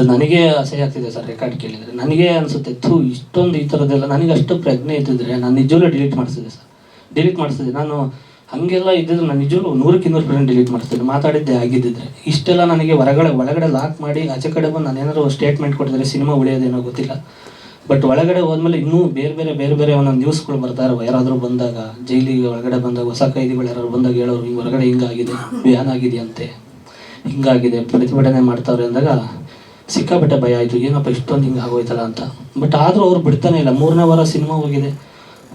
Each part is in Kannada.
ಅದು ನನಗೆ ಅಸಹ್ಯ ಆಗ್ತಿದೆ ಸರ್ ರೆಕಾರ್ಡ್ ಕೇಳಿದರೆ. ನನಗೆ ಅನಿಸುತ್ತೆ, ಥೂ, ಇಷ್ಟೊಂದು ಈ ಥರದ್ದೆಲ್ಲ, ನನಗೆ ಅಷ್ಟು ಪ್ರಜ್ಞೆ ಇದ್ದಿದ್ರೆ ನಾನು ನಿಜವಲ್ಲೂ ಡಿಲೀಟ್ ಮಾಡಿಸಿದೆ ಸರ್. ಡಿಲೀಟ್ ಮಾಡಿಸಿದೆ ನಾನು ಹಾಗೆಲ್ಲ ಇದ್ದಿದ್ರೆ ನಾನು ನಿಜವೂ ನೂರಕ್ಕೆ ಇನ್ನೂರು ಪರ್ಸೆಂಟ್ ಡಿಲೀಟ್ ಮಾಡಿಸ್ತೇನೆ ಮಾತಾಡಿದ್ದೆ ಆಗಿದ್ದಿದ್ರೆ. ಇಷ್ಟೆಲ್ಲ ನನಗೆ ಹೊರಗಡೆ, ಒಳಗಡೆ ಲಾಕ್ ಮಾಡಿ, ಆಚೆ ಕಡೆ ಬಂದು ನಾನು ಏನಾದರೂ ಸ್ಟೇಟ್ಮೆಂಟ್ ಕೊಟ್ಟಿದ್ರೆ ಸಿನಿಮಾ ಉಳಿಯೋದೇನೋ ಗೊತ್ತಿಲ್ಲ. ಬಟ್ ಒಳಗಡೆ ಹೋದ್ಮೇಲೆ ಇನ್ನೂ ಬೇರೆ ಬೇರೆ ಬೇರೆ ಬೇರೆ ಒಂದೊಂದು ನ್ಯೂಸ್ಗಳು ಬರ್ತಾ ಇರೋ ಯಾರಾದರೂ ಬಂದಾಗ, ಜೈಲಿಗೆ ಒಳಗಡೆ ಬಂದಾಗ, ಹೊಸ ಕೈದಿಗಳು ಯಾರು ಬಂದಾಗ ಹೇಳೋರು, ಹಿಂಗೆ ಹೊರಗಡೆ ಹಿಂಗಾಗಿದೆ ಬ್ಯಾನ್ ಆಗಿದೆಯಂತೆ ಹಿಂಗಾಗಿದೆ, ಪ್ರತಿಭಟನೆ ಮಾಡ್ತಾವ್ರೆ ಅಂದಾಗ ಸಿಕ್ಕಾಪಟ್ಟೆ ಭಯ ಆಯಿತು. ಏನಪ್ಪ ಇಷ್ಟೊಂದು ಹಿಂಗೆ ಆಗೋಯ್ತಲ್ಲ ಅಂತ. ಬಟ್ ಆದರೂ ಅವ್ರು ಬಿಡ್ತಾನೆ ಇಲ್ಲ. ಮೂರನೇ ವಾರ ಸಿನಿಮಾ ಹೋಗಿದೆ.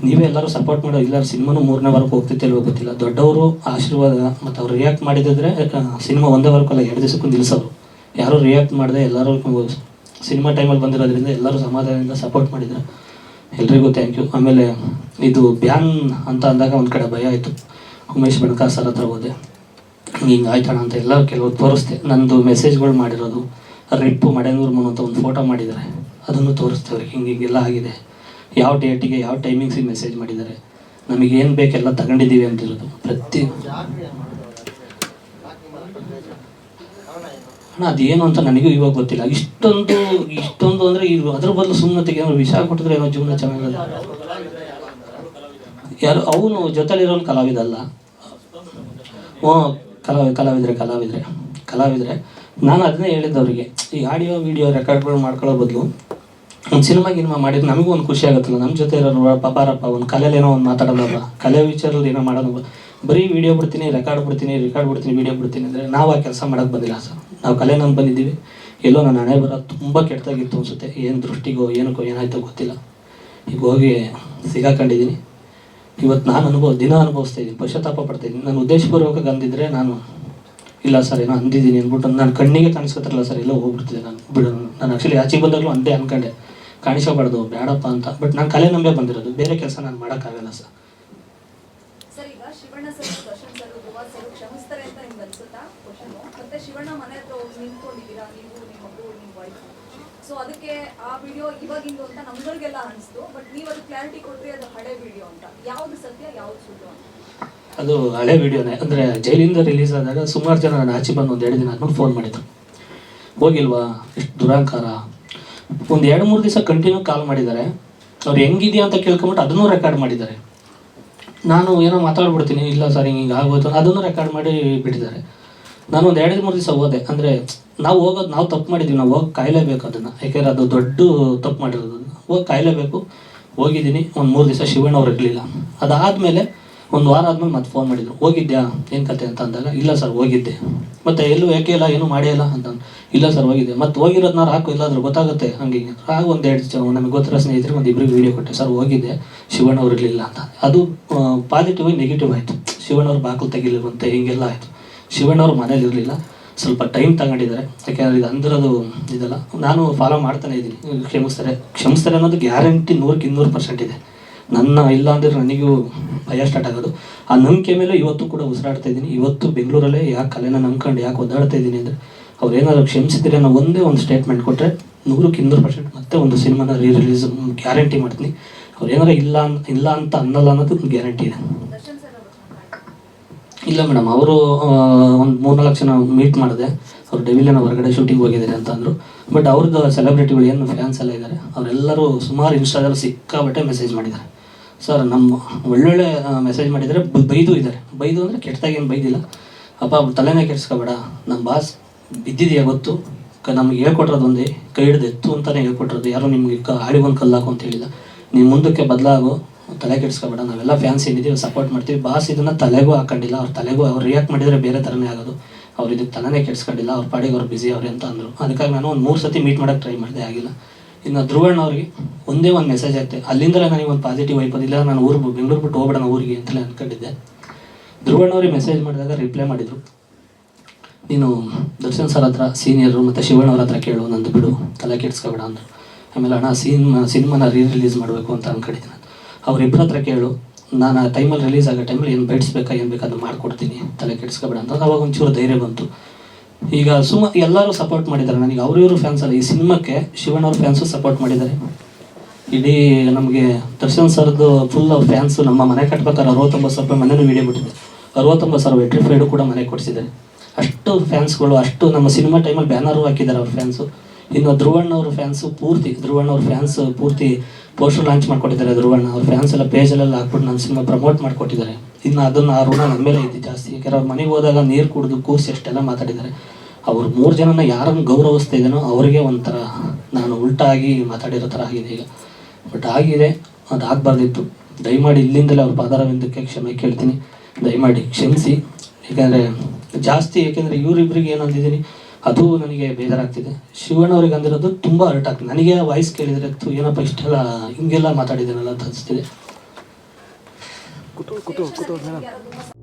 ನೀವೇ ಎಲ್ಲರೂ ಸಪೋರ್ಟ್ ಮಾಡೋ ಇಲ್ಲ ಸಿನಿಮಾನು ಮೂರನೇ ವಾರಕ್ಕೆ ಹೋಗ್ತೈತೆ ಗೊತ್ತಿಲ್ಲ. ದೊಡ್ಡವರು ಆಶೀರ್ವಾದ ಮತ್ತು ಅವ್ರು ರಿಯಾಕ್ಟ್ ಮಾಡಿದ್ರೆ ಸಿನಿಮಾ ಒಂದೇ ವಾರಕ್ಕಲ್ಲ ಎರಡು ದಿವಸಕ್ಕೂ ನಿಲ್ಲಿಸೋರು ಯಾರು ರಿಯಾಕ್ಟ್ ಮಾಡಿದೆ ಎಲ್ಲರೂ ಸಿನಿಮಾ ಟೈಮಲ್ಲಿ ಬಂದಿರೋದ್ರಿಂದ ಎಲ್ಲರೂ ಸಮಾಧಾನದಿಂದ ಸಪೋರ್ಟ್ ಮಾಡಿದ್ರು. ಎಲ್ರಿಗೂ ಥ್ಯಾಂಕ್ ಯು ಆಮೇಲೆ ಇದು ಬ್ಯಾನ್ ಅಂತ ಅಂದಾಗ ಒಂದು ಕಡೆ ಭಯ ಆಯಿತು. ಉಮೇಶ್ ಬಣಕಾರ್ ಸರ್ ಹತ್ರ ಹೋದೆ. ಹಿಂಗೆ ಆಯ್ತಣ ಅಂತ ಎಲ್ಲ ಕೆಲವು ತೋರಿಸ್ದೆ. ನಂದು ಮೆಸೇಜ್ಗಳು ಮಾಡಿರೋದು. ರಿಪ್ಪು ಮಡೆನೂರು ಮನು ಅಂತ ಒಂದು ಫೋಟೋ ಮಾಡಿದ್ದಾರೆ. ಅದನ್ನು ತೋರಿಸ್ತೇವೆ ಅವ್ರಿಗೆ. ಹಿಂಗೆ ಹಿಂಗೆಲ್ಲ ಆಗಿದೆ. ಯಾವ ಡೇಟಿಗೆ ಯಾವ ಟೈಮಿಂಗ್ಸಿಗೆ ಮೆಸೇಜ್ ಮಾಡಿದ್ದಾರೆ. ನಮಗೆ ಏನು ಬೇಕೆಲ್ಲ ತಗೊಂಡಿದ್ದೀವಿ ಅಂತಿರೋದು. ಪ್ರತಿ ಅಣ್ಣ, ಅದೇನು ಅಂತ ನನಗೂ ಇವಾಗ ಗೊತ್ತಿಲ್ಲ. ಇಷ್ಟೊಂದು ಇಷ್ಟೊಂದು ಅಂದರೆ ಈ ಅದ್ರ ಬದಲು ಸುಮ್ಮನೆ ತೆಗೆದು ವಿಷ ಕೊಟ್ಟಿದ್ರೆ ಏನೋ ಜೀವನ ಚೆನ್ನಾಗಲ್ಲ. ಯಾರು ಅವನು ಜೊತೆಲಿರೋನು ಕಲಾವಿದಲ್ಲ ಹ್ಞೂ ಕಲಾವಿ ಕಲಾವಿದ್ರೆ ಕಲಾವಿದ್ರೆ ಕಲಾವಿದ್ರೆ ನಾನು ಅದನ್ನೇ ಹೇಳಿದ್ದು ಅವರಿಗೆ ಈ ಆಡಿಯೋ, ವಿಡಿಯೋ ರೆಕಾರ್ಡ್ಗಳು ಮಾಡ್ಕೊಳ್ಳೋ ಬದಲು ಒಂದು ಸಿನಿಮಾ ಗಿನಿಮಾ ಮಾಡಿದ್ರೆ ನಮಗೂ ಒಂದು ಖುಷಿ ಆಗುತ್ತಲ್ಲ ನಮ್ಮ ಜೊತೆ ಇರೋರು ಪಾಪಾರಪ್ಪ ಒಂದು ಕಲೆಯಲ್ಲಿ ಏನೋ ಒಂದು ಮಾತಾಡೋದಲ್ಲ ಕಲೆ ವಿಚಾರದಲ್ಲಿ ಏನೋ ಮಾಡೋದು ಬರೀ ವಿಡಿಯೋ ಬಿಡ್ತೀನಿ, ರೆಕಾರ್ಡ್ ಬಿಡ್ತೀನಿ ರೆಕಾರ್ಡ್ ಬಿಡ್ತೀನಿ, ವಿಡಿಯೋ ಬಿಡ್ತೀನಿ ಅಂದರೆ ನಾವು ಆ ಕೆಲಸ ಮಾಡೋಕ್ಕೆ ಬಂದಿಲ್ಲ ಸರ್. ನಾವು ಕಲೆ ನಾನು ಬಂದಿದ್ದೀವಿ. ಎಲ್ಲೋ ನನ್ನ ಹಣೆ ಬರೋದು ತುಂಬ ಕೆಟ್ಟದಾಗಿತ್ತು ಅನಿಸುತ್ತೆ. ಏನು ದೃಷ್ಟಿಗೋ, ಏನಕ್ಕೋ, ಏನಾಯ್ತೋ ಗೊತ್ತಿಲ್ಲ. ಈಗ ಹೋಗಿ ಸಿಗಾಕೊಂಡಿದ್ದೀನಿ. ಇವತ್ತು ನಾನು ಅನುಭವ, ದಿನ ಅನುಭವಿಸ್ತಾ ಇದ್ದೀನಿ ಪಶ್ಚಾತ್ತಾಪ ಪಡ್ತಾ ಇದ್ದೀನಿ ನಾನು ಉದ್ದೇಶಪೂರ್ವಕ ಗಂದಿದ್ರೆ ನಾನು ಇಲ್ಲ ಸರ್, ಏನೋ ಅಂದಿದ್ದೀನಿ ಅಂದ್ಬಿಟ್ಟು ನಾನು ಕಣ್ಣಿಗೆ ಕಾಣಿಸ್ಕೊತಾರಲ್ಲ ಸರ್, ಎಲ್ಲ ಹೋಗ್ಬಿಡ್ತಿದ್ದೆ ನಾನು. ಬಿಡು, ನಾನು ಆ್ಯಕ್ಚುಲಿ ಆಚೆ ಬಂದಾಗಲೂ ಅಂದೇ ಅಂದ್ಕೊಂಡೆ ಕಾಣಿಸಬಾರ್ದು ಬೇಡಪ್ಪ ಅಂತ. ಬಟ್ ನಾನು ಕಲೆ ನಂಬೇ ಬಂದಿರೋದು. ಬೇರೆ ಕೆಲಸ ನಾನು ಮಾಡೋಕ್ಕಾಗಲ್ಲ ಸರ್. ಸೊ ಅದಕ್ಕೆ ಆ ವಿಡಿಯೋ ಇವಾಗಿಂದು ಅಂತ ನಮ್ಗಳಿಗೆಲ್ಲ ಅನಿಸ್ತು. ಬಟ್ ನೀವು ಅದು ಕ್ಲಾರಿಟಿ ಕೊಟ್ರಿ, ಅದು ಹಳೆ ವಿಡಿಯೋ ಅಂತ. ಯಾವ್ದು ಸತ್ಯ, ಯಾವ್ದು ಸುಳ್ಳು ಅಂತ? ಅದು ಹಳೆ ವಿಡಿಯೋನೇ. ಅಂದರೆ ಜೈಲಿಂದ ರಿಲೀಸ್ ಆದಾಗ ಸುಮಾರು ಜನ ನಾನು ಆಚೆ ಬಂದು ಒಂದು ಎರಡು ದಿನ ಆದ್ಮೇಲೆ ಫೋನ್ ಮಾಡಿದ್ರು. ಹೋಗಿಲ್ವಾ? ಎಷ್ಟು ದುರಾಂಕಾರ. ಒಂದು ಎರಡು ಮೂರು ದಿವಸ ಕಂಟಿನ್ಯೂ ಕಾಲ್ ಮಾಡಿದ್ದಾರೆ. ಅವ್ರು ಹೆಂಗಿದೆಯಾ ಅಂತ ಕೇಳ್ಕೊಂಬಿಟ್ಟು ಅದನ್ನು ರೆಕಾರ್ಡ್ ಮಾಡಿದ್ದಾರೆ. ನಾನು ಏನೋ ಮಾತಾಡ್ಬಿಡ್ತೀನಿ, ಇಲ್ಲ ಸರ್ ಹಿಂಗೆ ಹಿಂಗೆ ಆಗೋಯ್ತು ಅದನ್ನು ರೆಕಾರ್ಡ್ ಮಾಡಿ ಬಿಟ್ಟಿದ್ದಾರೆ. ನಾನು ಒಂದು ಎರಡು ಮೂರು ದಿವಸ ಹೋದೆ. ಅಂದರೆ ನಾವು ಹೋಗೋದು, ನಾವು ತಪ್ಪು ಮಾಡಿದ್ದೀವಿ ನಾವು ಹೋಗಿ ಕಾಯಲೇಬೇಕು ಅದನ್ನು. ಯಾಕೆಂದ್ರೆ ಅದು ದೊಡ್ಡ ತಪ್ಪು ಮಾಡಿರೋದು. ಹೋಗಿ ಕಾಯಲೇಬೇಕು. ಹೋಗಿದ್ದೀನಿ, ಒಂದು ಮೂರು ದಿವಸ ಶಿವಣ್ಣ ಅವ್ರು ಇರಲಿಲ್ಲ. ಅದಾದಮೇಲೆ ಒಂದು ವಾರ ಆದ್ಮೇಲೆ ಮತ್ತೆ ಫೋನ್ ಮಾಡಿದ್ರು. ಹೋಗಿದ್ಯಾ? ಏನು ಕತೆ ಅಂತ ಅಂದಾಗ, ಇಲ್ಲ ಸರ್, ಹೋಗಿದ್ದೆ. ಮತ್ತೆ ಎಲ್ಲೂ ಯಾಕೆ ಇಲ್ಲ, ಏನೂ ಮಾಡೇ ಇಲ್ಲ ಅಂತ ಇಲ್ಲ ಸರ್, ಹೋಗಿದ್ದೆ. ಮತ್ತೆ ಹೋಗಿರೋದನ್ನ ಹಾಕು ಇಲ್ಲಾದ್ರೂ ಗೊತ್ತಾಗುತ್ತೆ ಹಂಗೆ ಆಗ ಒಂದು ಎರಡು ಜನ ನಮಗೆ ಗೊತ್ತಿರೋ ಸ್ನೇಹಿತರಿಗೆ ಒಂದು ಇಬ್ಬರಿಗೆ ವೀಡಿಯೋ ಕೊಟ್ಟೆ. ಸರ್, ಹೋಗಿದ್ದೆ. ಶಿವಣ್ಣ ಅವ್ರು ಇರಲಿಲ್ಲ ಅಂತ. ಅದು ಪಾಸಿಟಿವ್ ನೆಗೆಟಿವ್ ಆಯಿತು. ಶಿವಣ್ಣವ್ರ ಬಾಗಿಲು ತೆಗಿಲಿರುವಂತೆ ಹಿಂಗೆಲ್ಲ ಆಯಿತು. ಶಿವಣ್ಣ ಅವ್ರು ಮನೇಲಿ ಇರಲಿಲ್ಲ. ಸ್ವಲ್ಪ ಟೈಮ್ ತಗೊಂಡಿದ್ದಾರೆ. ಯಾಕೆಂದ್ರೆ ಇದು ಅಂದಿರೋದು ಇದಲ್ಲ. ನಾನು ಫಾಲೋ ಮಾಡ್ತಾನೆ ಇದ್ದೀನಿ. ಕ್ಷಮಿಸ್ತಾರೆ. ಕ್ಷಮಿಸ್ತಾರೆ ಅನ್ನೋದು ಗ್ಯಾರಂಟಿ ನೂರಕ್ಕೆ ಇನ್ನೂರು ಪರ್ಸೆಂಟ್ ಇದೆ. ನನ್ನ ಇಲ್ಲ ಅಂದರೆ ನನಗೂ ಭಯ ಸ್ಟಾರ್ಟ್ ಆಗೋದು. ಆ ನಂಬಿಕೆ ಮೇಲೆ ಇವತ್ತು ಕೂಡ ಉಸಿರಾಡ್ತಾ ಇದ್ದೀನಿ. ಇವತ್ತು ಬೆಂಗಳೂರಲ್ಲೇ ಯಾಕೆ ಕಲೆನ ನಂಬ್ಕೊಂಡು ಯಾಕೆ ಒದ್ದಾಡ್ತಾ ಇದ್ದೀನಿ ಅಂದರೆ, ಅವ್ರು ಏನಾದ್ರು ಕ್ಷಮಿಸಿದ್ರೆ ಅನ್ನೋ ಒಂದೇ ಒಂದು ಸ್ಟೇಟ್ಮೆಂಟ್ ಕೊಟ್ಟರೆ ನೂರಕ್ಕೆ ಇನ್ನೂರು ಪರ್ಸೆಂಟ್ ಮತ್ತೆ ಒಂದು ಸಿನಿಮಾನ ರೀ ರಿಲೀಸ್ ಗ್ಯಾರಂಟಿ ಮಾಡ್ತೀನಿ. ಅವ್ರು ಏನಾರು ಇಲ್ಲ ಇಲ್ಲ ಅಂತ ಅನ್ನಲ್ಲ ಅನ್ನೋದು ಗ್ಯಾರಂಟಿ ಇದೆ. ಇಲ್ಲ ಮೇಡಮ್ ಅವರು ಒಂದು ಮೂರ್ನಾಲ್ಕು ಜನ ಮೀಟ್ ಮಾಡಿದೆ. ಅವ್ರು ಡೆವಿಲಿನ ಹೊರಗಡೆ ಶೂಟಿಂಗ್ ಹೋಗಿದ್ದಾರೆ ಅಂತ ಅಂದರು. ಬಟ್ ಅವ್ರದ್ದು ಸೆಲೆಬ್ರಿಟಿಗಳು ಏನು ಫ್ಯಾನ್ಸ್ ಎಲ್ಲ ಇದ್ದಾರೆ ಅವರೆಲ್ಲರೂ ಸುಮಾರು ಇನ್ಸ್ಟಾಗ್ರಾಮ್ ಸಿಕ್ಕಾಬಟ್ಟೆ ಮೆಸೇಜ್ ಮಾಡಿದ್ದಾರೆ. ಸರ್, ನಮ್ಮ ಒಳ್ಳೊಳ್ಳೆ ಮೆಸೇಜ್ ಮಾಡಿದರೆ ಬೈದು ಇದ್ದಾರೆ. ಬೈದು ಅಂದರೆ ಕೆಟ್ಟದಾಗೇನು ಬೈದಿಲ್ಲ. ಅಪ್ಪ ತಲೆನೇ ಕೆಡಿಸ್ಕೋಬೇಡ. ನಮ್ಮ ಬಾಸ್ ಬಿದ್ದಿದೆಯಾ ಗೊತ್ತು. ಕ, ನಮ್ಗೆ ಹೇಳ್ಕೊಟ್ರದ್ದು ಒಂದೇ. ಕೈ ಹಿಡ್ದು ಎತ್ತು ಅಂತಲೇ ಹೇಳ್ಕೊಟ್ರದ್ದು ಯಾರೋ ನಿಮಗೆ ಕ ಆಡಿ ಒಂದು ಕಲ್ಲಾಕು ಅಂತ ಹೇಳಿಲ್ಲ. ನೀವು ಮುಂದಕ್ಕೆ ಬದಲಾಗು. ತಲೆ ಕೆಡಿಸ್ಕೋಬೇಡ. ನಾವೆಲ್ಲ ಫ್ಯಾನ್ಸ್ ಏನಿದ್ದೀವಿ ಸಪೋರ್ಟ್ ಮಾಡ್ತೀವಿ. ಬಾಸ್ ಇದನ್ನು ತಲೆಗೂ ಹಾಕೊಂಡಿಲ್ಲ. ಅವ್ರ ತಲೆಗೂ, ಅವ್ರು ರಿಯಾಕ್ಟ್ ಮಾಡಿದರೆ ಬೇರೆ ಥರನೇ ಆಗೋದು. ಅವ್ರು ಇದಕ್ಕೆ ತಲೆನೇ ಕೆಡಿಸ್ಕೊಂಡಿಲ್ಲ. ಅವ್ರ ಪಾಡಿಗೆ ಅವ್ರು ಬಿಸಿ ಅವ್ರೆ ಅಂತ ಅಂದರು. ಅದಕ್ಕಾಗಿ ನಾನು ಒಂದು ಮೂರು ಸತಿ ಮೀಟ್ ಮಾಡೋಕ್ಕೆ ಟ್ರೈ ಮಾಡಿದೆ, ಆಗಿಲ್ಲ. ಇನ್ನು ಧ್ರುವಣ್ಣ ಅವ್ರಿಗೆ ಒಂದೇ ಒಂದು ಮೆಸೇಜ್ ಆಗ್ತದೆ ಅಲ್ಲಿಂದಲೇ ನನಗೆ ಒಂದು ಪಾಸಿಟಿವ್ ವೈಪ್ ಇಲ್ಲ ನಾನು ಊರು ಬೆಂಗಳೂರು ಬಿಟ್ಟು ಹೋಗ್ಬೇಡ ಊರಿಗೆ ಅಂತಲೇ ಅನ್ಕೊಂಡಿದ್ದೆ. ಧ್ರುವಣ್ಣ ಅವ್ರಿಗೆ ಮೆಸೇಜ್ ಮಾಡಿದಾಗ ರಿಪ್ಲೈ ಮಾಡಿದರು. ನೀನು ದರ್ಶನ್ ಸರ್ ಹತ್ರ ಸೀನಿಯರು ಮತ್ತು ಶಿವಣ್ಣವ್ರ ಹತ್ರ ಕೇಳು, ನಂದು ಬಿಡು, ತಲೆ ಕೆಡ್ಸ್ಕೊಬೇಡ ಅಂದರು. ಆಮೇಲೆ ಅಣ್ಣ, ಸಿನಿಮಾ ಸಿನಿಮಾನ ರೀ ರಿಲೀಸ್ ಮಾಡಬೇಕು ಅಂತ ಅನ್ಕೊಂಡಿದ್ದೀನಿ ಅವ್ರಿಬ್ಬರ ಹತ್ರ ಕೇಳು, ನಾನು ಆ ಟೈಮಲ್ಲಿ ರಿಲೀಸ್ ಆಗೋ ಟೈಮಲ್ಲಿ ಏನು ಬೆಡ್ಸ್ಬೇಕಾ ಏನು ಬೇಕಾದ್ರೂ ಮಾಡ್ಕೊಡ್ತೀನಿ, ತಲೆ ಕೆಡ್ಸ್ಕೊಬೇಡ ಅಂತ. ಅವಾಗ ಒಂಚೂರು ಧೈರ್ಯ ಬಂತು. ಈಗ ಸುಮ್ಮ ಎಲ್ಲರೂ ಸಪೋರ್ಟ್ ಮಾಡಿದ್ದಾರೆ. ನನಗೆ ಅವರು ಇವರು ಫ್ಯಾನ್ಸ್ ಅಲ್ಲ. ಈ ಸಿನಿಮಾಕ್ಕೆ ಶಿವಣ್ಣ ಅವ್ರ ಫ್ಯಾನ್ಸು ಸಪೋರ್ಟ್ ಮಾಡಿದ್ದಾರೆ. ಇಡೀ ನಮಗೆ ದರ್ಶನ್ ಸರ್ದು ಫುಲ್ ಫ್ಯಾನ್ಸು ನಮ್ಮ ಮನೆ ಕಟ್ಬೇಕಾದ್ರೆ ಅರವತ್ತೊಂಬತ್ತು ಸಾವಿರ ರೂಪಾಯಿ ಮನೇನು ವೀಡಿಯೋ ಬಿಟ್ಟಿದೆ. ಅರವತ್ತೊಂಬತ್ತು ಸಾವಿರ ವೆಟ್ರಿಫೈಡು ಕೂಡ ಮನೆ ಕೊಡಿಸಿದ್ದಾರೆ. ಅಷ್ಟು ಫ್ಯಾನ್ಸ್ಗಳು ಅಷ್ಟು ನಮ್ಮ ಸಿನಿಮಾ ಟೈಮಲ್ಲಿ ಬ್ಯಾನರು ಹಾಕಿದ್ದಾರೆ ಅವ್ರ ಫ್ಯಾನ್ಸು ಇನ್ನು ಧ್ರುವಣ್ಣ ಅವ್ರ ಫ್ಯಾನ್ಸು ಪೂರ್ತಿ, ಧ್ರುವಣ್ಣ ಅವ್ರ ಫ್ಯಾನ್ಸ್ ಪೂರ್ತಿ ಪೋಸ್ಟರ್ ಲಾಂಚ್ ಮಾಡ್ಕೊಟ್ಟಿದ್ದಾರೆ. ಧ್ರುವಣ್ಣ ಅವ್ರ ಫ್ಯಾನ್ಸ್ ಎಲ್ಲ ಪೇಜಲ್ಲೆಲ್ಲ ಹಾಕ್ಬಿಟ್ಟು ನನ್ನ ಸಿನಿಮಾ ಪ್ರಮೋಟ್ ಮಾಡಿಕೊಟ್ಟಿದ್ದಾರೆ. ಇನ್ನು ಅದನ್ನು ಆ ಋಣ ನನ್ನ ಮೇಲೆ ಇದೆ ಜಾಸ್ತಿ. ಯಾಕಂದ್ರೆ ಅವ್ರ ಮನೆಗೆ ಹೋದಾಗ ನೀರು ಕುಡಿದು ಕೂಸಿ ಅಷ್ಟೆಲ್ಲ ಮಾತಾಡಿದ್ದಾರೆ. ಅವ್ರು ಮೂರು ಜನನ ಯಾರನ್ನು ಗೌರವಿಸ್ತಾ ಇದ್ದಾನೋ ಅವರಿಗೆ ಒಂಥರ ನಾನು ಉಲ್ಟಾಗಿ ಮಾತಾಡಿರೋ ಥರ ಆಗಿದೆ ಈಗ. ಬಟ್ ಆಗಿದೆ ಅದು ಆಗಬಾರ್ದಿತ್ತು ದಯಮಾಡಿ ಇಲ್ಲಿಂದಲೇ ಅವ್ರ ಪಾದಾರವಿಂದಕ್ಕೆ ಕ್ಷಮೆ ಕೇಳ್ತೀನಿ. ದಯಮಾಡಿ ಕ್ಷಮಿಸಿ. ಯಾಕೆಂದರೆ ಜಾಸ್ತಿ ಏಕೆಂದರೆ ಇವರಿಬ್ಬರಿಗೆ ಏನು ಅಂದಿದ್ದೀನಿ, ಅದು ನನಗೆ ಬೇಜಾರಾಗ್ತಿದೆ. ಶಿವಣ್ಣ ಅವ್ರಿಗೆ ಅಂದಿರೋದು ತುಂಬ ಅರ್ಟ್ ಆಗ್ತದೆ ನನಗೆ ವಾಯ್ಸ್ ಕೇಳಿದರೆ ಏನಪ್ಪ ಇಷ್ಟೆಲ್ಲ ಹಿಂಗೆಲ್ಲ ಮಾತಾಡಿದ್ದೀನಲ್ಲ ಅಂತ ಅನಿಸ್ತಿದೆ. ことことことならん。